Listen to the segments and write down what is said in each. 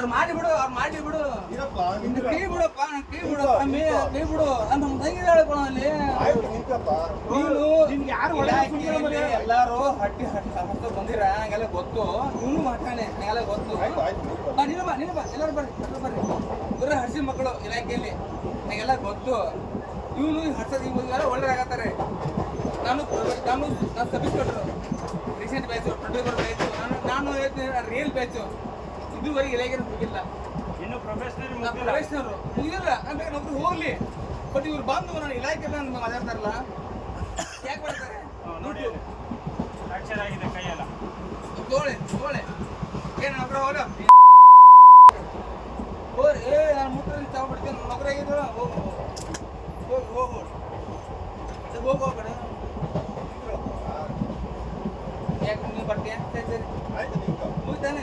ಅವ್ರು ಮಾಡಿ ಬಿಡು ಅವ್ರು ಮಾಡಿ ಬಿಡು. ಇನ್ನು ಕೈ. ಬಿಡಪ್ಪ ನನ್ ಕೈ ಬಿಡು ಸ್ವಾಮಿ ಕೈ ಬಿಡು. ಅಂತ ನಮ್ಮ ತಂಗಿ ಹೇಳ್ಕೊಳ ಅಲ್ಲಿ. ನೀನು ನಿಮ್ಗೆ ಯಾರು ಒಳ್ಳೆ ಮರ್ರೆ? ಎಲ್ಲಾರು ಹಟ್ಟಿ ಹಟ್ಟಿ ಹತ್ತು ಬಂದಿರ? ನಂಗೆಲ್ಲ ಗೊತ್ತು. ಇವನು ಮಾಡ್ತಾನೆ ನಂಗೆಲ್ಲ ಗೊತ್ತು. ಬಾ ನೀನು ಬಾ ನೀನು ಬಾ. ಎಲ್ಲರೂ ಬರ್ರಿ ಎಲ್ಲರೂ ಬರ್ರಿ. ಬರೀ ಹಡ್ಸಿ ಮಕ್ಕಳು ಇಲಾಖೆಯಲ್ಲಿ. ನಂಗೆಲ್ಲ ಗೊತ್ತು. ಇವನು ಹಡ್ಸೋದು ಇವಾಗ ಒಳ್ಳೆದಾಗತ್ತಾರೆ. ನಾನು ನಾನು ನಾನು ಸಬ್ಬಿಸ್ಕೊಟ್ರು recent batch twenty four batch ನಾನು ನಾನು ರಿಯಲ್ ಬ್ಯಾಚು ಇದುವರೆಗೆ ಇಲಾಖೆ ಹೋಗಿಲ್ಲ. ಇನ್ನು ಪ್ರೊಫೆಷನಲ್ ನಮ್ಮ ಪ್ರವೇಶನವರು ಮುಗಿದಿಲ್ಲ ಅಂದ್ರೆ ನಮ್ಗೆ ಹೋಗ್ಲಿ. ಬಟ್ ಇವ್ರು ಬಂದು ನಾನು ಇಲಾಖೆ ಅಂತ ಮಾತಾಡ್ತಾರಲ್ಲ ಯಾಕೆ ಮಾಡ್ತಾರೆ ನೋಡಿ ಅಕ್ಷರ ಆಗಿದೆ ಕೈಯೆಲ್ಲ. ತೋಳೆ ತೋಳೆ ಏನು ನೌಕರ ಹೋಗ ಹೋರಿ ಏ ನಾನು ಮುಟ್ಟಲ್ಲಿ ತಗೊಬಿಡ್ತೀನಿ ನೌಕರ ಆಗಿದ್ರು ಹೋಗು ಹೋಗು. ಹೋಗು ಹೋಗು. ಹೋಗ ಕಡೆ ಯಾಕೆ ನೀವು ಬರ್ತೀಯ? ಸರಿ ಸರಿ. ಆಯ್ತು ಮುಗಿತಾನೆ?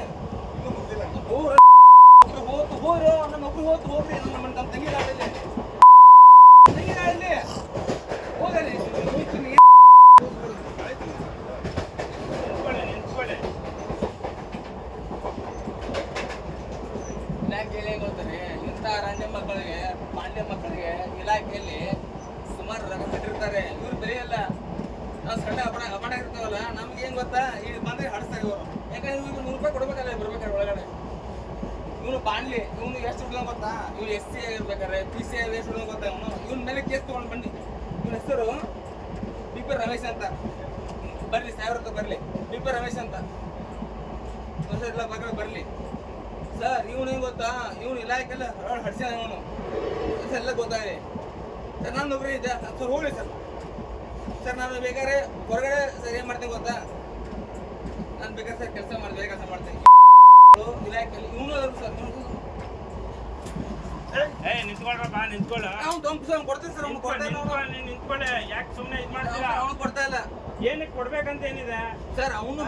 ಗೊತ್ತಾ? ಇವ್ನು ಎಸ್ ಸಿ ಆಗಿರ್ಬೇಕಾದ್ರೆ ಪಿ ಸಿ ಆಗಿ ಎಷ್ಟು ಗೊತ್ತಾ ಇವನು? ಇವ್ನ ಮೇಲೆ ಕೇಸ್ ತೊಗೊಂಡು ಬನ್ನಿ. ಇವನ ಹೆಸರು ಬಿ ಪಿ ರಮೇಶ್ ಅಂತ. ಬರ್ಲಿ ಸಾವಿರ ಬರಲಿ. ಬಿ ಪಿ ರಮೇಶ್ ಅಂತ. ಎಲ್ಲ ಬಗ್ಗೆ ಬರಲಿ. ಸರ್, ಇವನು ಏನು ಗೊತ್ತಾ? ಇವನು ಇಲಾಖೆಲ್ಲ ರೋಡ್ ಹಡ್ಸ್ಯಾನ ಇವನು. ಎಲ್ಲ ಗೊತ್ತಾಗಿದೆ. ಸರ್, ನಾನು ಒಬ್ಬರೇ ಇದ್ದೆ. ಸರ್, ಹೋಗ್ಲಿ ಸರ್. ಸರ್, ನಾನು ಬೇಕಾದ್ರೆ ಹೊರಗಡೆ ಸರ್ ಏನು ಮಾಡ್ತೀನಿ ಗೊತ್ತಾ? ನಾನು ಬೇಕಾದ್ರೆ ಸರ್ ಕೆಲಸ ಮಾಡಿ ಬೇರೆ ಕೆಲಸ ಮಾಡ್ತೀನಿ. ಇಲಾಖೆಯಲ್ಲಿ, ಇವನು ಸರ್ ಏ ನಿಂತ್ಕೊಳ್ರಪ್ಪ ನಿಂತ್ಕೊಳ್ಳ. ಅವ್ನು ತೊಂಪು ಸರ್ ಕೊಡ್ತೀನಿ ಸರ್ ಅವ್ನು ಕೊಡ್ತಾ ಇಲ್ಲ ನೀನ್ ನಿಂತ್ಕೊಳ್ಳಿ. ಯಾಕೆ ಸುಮ್ಮನೆ ಇದು ಮಾಡ್ತೀರಾ? ಅವನು ಕೊಡ್ತಾ ಇಲ್ಲ. ಏನಕ್ಕೆ ಕೊಡ್ಬೇಕಂತ ಏನಿದೆ? ಸರ್ ಅವನು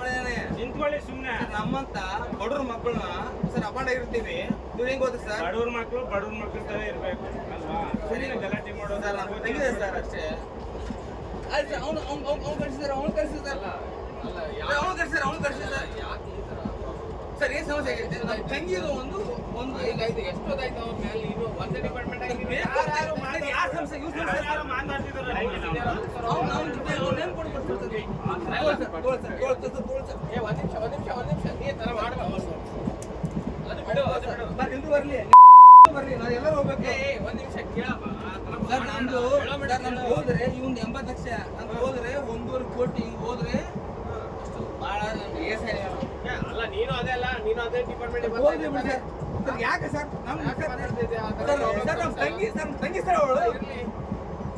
ಮಾಡಿದಾನೆ ನಿಂತ್ಕೊಳ್ಳಿ ಸುಮ್ಮನೆ ನಮ್ಮಂತ ಬಡವ್ರ ಮಕ್ಕಳನ್ನ ಸರ್ ಅಪಾಂಡ ಇರ್ತೀವಿ ನೀವು ಹೆಂಗ್ ಗೊತ್ತಾ ಸರ್? ಬಡವ್ರ ಮಕ್ಕಳು ಬಡವ್ರ ಮಕ್ಳ ತರ ಇರ್ಬೇಕು. ಅಲ್ವಾ? ಸುಮ್ಮನೆ ಗಲಾಟೆ ಮಾಡೋದು ಸರ್ ತೆಗಿದೆ ಸರ್ ಅಷ್ಟೇ? ಆಯ್ತು ಸರ್ ಅವ್ನು ಅವ್ನು ಅವ್ನು ಅವ್ನು ಕಳಿಸಿದಾರೆ ಅವ್ನು ಅವನು ಅವ್ನು ಸರ್ ಅವ್ನು ಕಳಿಸಿದಾರೆ ಸರ್. ಏನ್ ಸಮಸ್ಯೆ ಆಗಿದೆ? ನಮ್ಮ ತಂಗಿದು ಒಂದು ಒಂದು ಎಷ್ಟೊತ್ತಾಯ್ತು? ಅವ್ರ ಮೇಲೆ ಇನ್ನು ಒಂದೇ ಡಿಪಾರ್ಟ್ಮೆಂಟ್ ಯಾರ್ ಸರ್ ತಗೊಳ್ಳಿ ಸರ್ ಏ ಒಂದ್ ನಿಮಿಷ ಒಂದ್ ನಿಮಿಷ ಒಂದ್ ನಿಮಿಷ. ನೀ ತರ ಮಾಡ್ಬೇಕು ಅದು ಬಿಡು ಅದು ಬಿಡು. ಬರ್ಲಿ. ಬರ್ರಿ ನಾವು ಎಲ್ಲರೂ ಹೋಗ್ಬೇಕು. ಏ ಏ, ಒಂದ್ ನಿಮಿಷ ಕೇಳಪ್ಪ ಸರ್ ನಮ್ದು. ನಮ್ದು ಹೋದ್ರೆ ಇವ್ನ್ ಎಂಬತ್ತು ಲಕ್ಷ. ನಮ್ದು ಹೋದ್ರೆ ಒಂದೂವರೆ ಕೋಟಿ ಹಿಂಗ್ ಹೋದ್ರೆ ಅಷ್ಟು ಭಾಳ ನಮ್ಗೆ ಅಲ್ಲ ನೀನು ಅದೇ ಅಲ್ಲ ನೀನು ಅದೇ ಡಿಪಾರ್ಟ್ಮೆಂಟ್ ಹೋಗ್ಲಿ ಯಾಕೆ ಸರ್? ನಮ್ಮ? ಸರ್ ನಮ್ಮ ತಂಗಿ ಸರ್ ನಮ್ಮ ತಂಗಿ ಸರ್ ಅವಳು.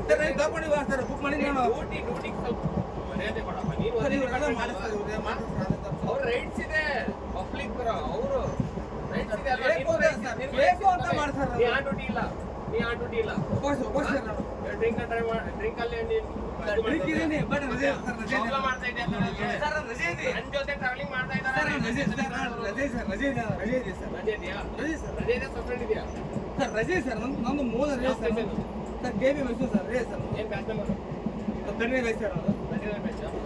ಸರ್ ನಾನು ಸರ್ ಬುಕ್ ಮಾಡಿ ನಾನು ಡ್ಯೂಟಿ ಡ್ಯೂಟಿಗೆ ಸ್ವಲ್ಪ ಮರ್ಯಾದೆ ಸರ್ ಇವ್ರೆಲ್ಲ ಮಾಡಿಸ್ತಾರೆ ಅವ್ರ ರೈಟ್ಸ್ ಇದೆ. ಪಬ್ಲಿಕ್ ಪರ ಅವರು ರೈಟ್ಸ್ ಇದೆ ಬೇಕು ಅಂತ ಮಾಡ್ತಾರೆ ನೀ ಡ್ಯೂಟಿ ಇಲ್ಲ. ನೀ ಆ ಡ್ಯೂಟಿ ಇಲ್ಲ ಡ್ರಿಂಕ್ ಡ್ರೈವ್ ಡ್ರಿಂಕ್ ಅಲ್ಲಿ ಟ್ರಾವೆಲಿಂಗ್ ಮಾಡ್ತಾ ಇದ್ದಾರೆ ಸರ್ ರಜೆ ಸರ್ ನಂದು ನಂದು ಮೂಲ ರಜೆ sir sir K B Mysore sir ರಜೆ ಸರ್ ಏನ್ ಬ್ಯಾಚ್ ನಂಬರ್ ಕಡಿಮೆ ರಜೆ ಸರ್ ಅದು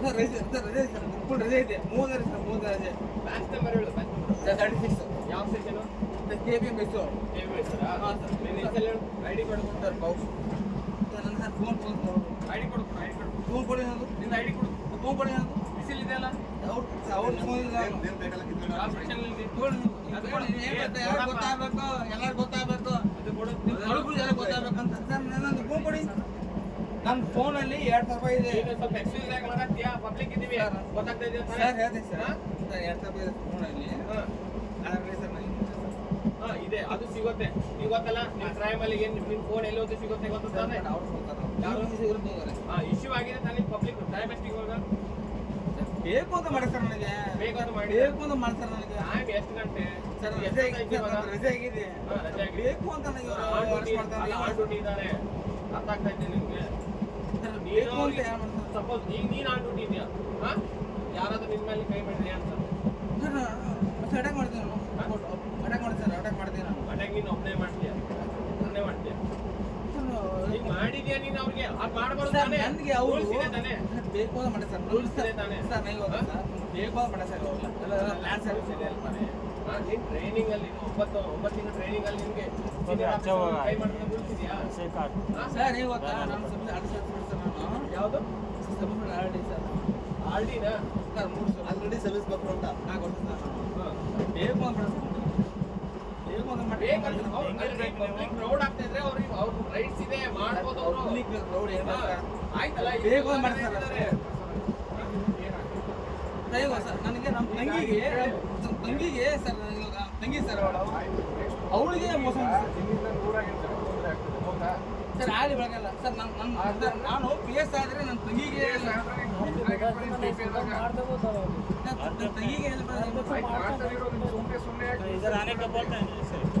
ಸರ್ ರಜೆ ಸರ್ ರಜೆ ಸರ್ ಫುಲ್ ರಜೆ ಇದೆ ಮೂಲ ರಜೆ ಸರ್ ಮೂಲ ರಜೆ ಬ್ಯಾಚ್ ನಂಬರ್ ಹೇಳು ಬ್ಯಾಚ್ ನಂಬರ್ ಯಾವ section sir. K B Mysore K sir. ಹಾಂ ಸರ್. ನಿನ್ನ ಹೆಸರು ಹೇಳು ಐಡಿ ಕೊಡು ಸರ್ ಬೌಸ್ ನನ್ನ ಫೋನ್ ಫೋನ್ ಐಡಿ ಕೊಡು ಐಡಿ ಕೊಡು. ಫೋನ್ ಕೊಡಿ ನಾನು ನಿನ್ನ ಐಡಿ ಕೊಡು. ಫೋನ್ ಕೊಡಿ ನಾನು ಬಿಸಿಲ್ ಇದೆಯಲ್ಲ? ಅವ್ರು ಅವ್ರ ಫೋನ್ ಇಲ್ಲ. ಗೊತ್ತಾಗಬೇಕು? ಎಲ್ಲರೂ ಗೊತ್ತಾಗಬೇಕು. ಎಲ್ಲ ಗೊತ್ತಾಗಬೇಕಂತ. ಸರ್ ನನ್ನೊಂದು ಫೋನ್ ಕೊಡಿ. ನನ್ನ ಫೋನಲ್ಲಿ ಎರಡು ಸಾವಿರ ಇದೆ. ಸ್ವಲ್ಪ ಎಕ್ಸ್ಕ್ಯೂಸ್ ಪಬ್ಲಿಕ್ ಇದೀವಿ ಗೊತ್ತಾಗ್ತಾ ಇದೆಯಾ? ಸರ್ ಹೇಳ್ತೀನಿ ಸರ್. ಎರಡು ಸಾವಿರ ಇದೆ ಫೋನಲ್ಲಿ ಹಾ ಅದ್ರಲ್ಲಿ ಸರ್ ನನಗೆ ಹಾ ಇದೆ ಅದು ಸಿಗುತ್ತೆ ನೀವು ಗೊತ್ತಲ್ಲ ನಿಮ್ಮ ಕ್ರೈಮ್ ಅಲ್ಲಿ ಏನ್ ನಿಮ್ ಫೋನ್ ಎಲ್ಲಿ ಹೋಗುತ್ತೆ ಸಿಗುತ್ತೆ ಗೊತ್ತಾನೆ ಯಾರು? ಇಶ್ಯೂ ಆಗಿದೆ ನನಗೆ ಪಬ್ಲಿಕ್ ಡಯಾಬೆಸ್ಟಿಕ್ ಇವಾಗ. ಬೇಕು ಅಂತ ಮಾಡಿ ಸರ್ ನನಗೆ. ಬೇಕಾದ್ರೆ ಮಾಡಿ ಬೇಕು ಅಂತ ಮಾಡ್ತಾರೆ ನನಗೆ. ಟೈಮ್ ಎಷ್ಟು ಗಂಟೆ? ಸರ್ ರಜೆ ಆಗಿದೆ? ರಜೆ ಆಗಿದೆ. ಬೇಕು ಅಂತ ನನಗೆ ಇವ್ರು ಇದ್ದಾರೆ ಅರ್ಥ ಆಗ್ತಾ ಇದೆ ನಿಮ್ಗೆ? ಸರ್, ಬೇಕು ಅಂತ ಸಪೋಸ್ ಈಗ ನೀನ್ ಆನ್ ಡ್ಯೂಟಿ ಇದೆಯಾ? ಹಾ? ಯಾರಾದ್ರೂ ನಿನ್ ಮೇಲೆ ಕೈ ಬಿಡ್ರಿ ಅಂತ. ಸರ್ ಅಟ್ಯಾಕ್ ಮಾಡ್ತೀನಿ ಅಟ್ಯಾಕ್ ಮಾಡ್ತೀನಿ ಸರ್ ಅಟ್ಯಾಕ್ ಮಾಡ್ತೀನಿ ನಾನು. ನೀನು ಒಬ್ಬನೇ ಮಾಡ್ತೀಯ? ಒಬ್ಬನೇ ಮಾಡ್ತೀಯ? ಈಗ ಮಾಡಿದ್ಯಾ ನೀನು ಅವ್ರಿಗೆ? ಅದ್ ಮಾಡ್ಬಾರ್ದು ಸರ್ ತಾನೇ? ನನಗೆ ಅವರು Rules ಇದೆ ತಾನೇ? ಬೇಕು ಅಂತ ಮಾಡಿ ಸರ್ ರೂಲ್ಸ್ ಇದೆ ತಾನೇ? ಸರ್ ಬೇಕು ಅಂತ ಮಾಡಿ ಎಲ್ಲ ಪ್ಲಾನ್ ಸರ್ವಿಸ್ ಇದೆ ನೀನ್ ಟ್ರೈನಿಂಗ್ ಅಲ್ಲಿ ನೀನು ಒಂಬತ್ತು ಒಂಬತ್ತು ತಿಂಗಳು ಟ್ರೈನಿಂಗ್ ಅಲ್ಲಿ ನಿಮಗೆ ಕೈ ಮಾಡಿದ್ರೆ? ಸರ್ ಇವಾಗ ನಾನು. ಸರ್. ಯಾವ್ದು ಸರ್ ಆಲ್ಡಿನ ಸರ್ ಮೂರು ಆಲ್ರೆಡಿ ಸರ್ವಿಸ್ ಬರ್ತಾರೆ ಅಂತ ನಾ ಕೊಡ್ತೀನಿ ಸರ್ ಬೇಗ ಮಾಡ್ಬಿಡ ಬೇಗ ಮಾಡಿ ಪಬ್ಲಿಕ್ ಕ್ರೌಡ್ ಆಗ್ತಾ ಇದ್ರೆ ಅವ್ರಿಗೆ ಅವ್ರ ರೈಟ್ಸ್ ಇದೆ ಮಾಡ್ಬೋದು ಅವರು. ಪಬ್ಲಿಕ್ ರೋಡ್ ಏನು ಆಯ್ತಲ್ಲ ಬೇಗ ಮಾಡ್ತಾರೆ ಸರ್. ನನಗೆ ನಮ್ಮ ತಂಗಿಗೆ ತಂಗಿಗೆ ಸರ್ ತಂಗಿ ಸರ್ ಅವಳು. ಅವಳಿಗೆ ಮೋಸ ಸರ್. ಆಗಲಿ ಬೆಳಗಲ್ಲ ಸರ್ ನನ್ನ ನನ್ನ ಸರ್, ನಾನು ಪಿ ಎಸ್ ಆದರೆ ನನ್ನ ತಂಗಿಗೆ ತಂಗಿಗೆ. ಸರ್.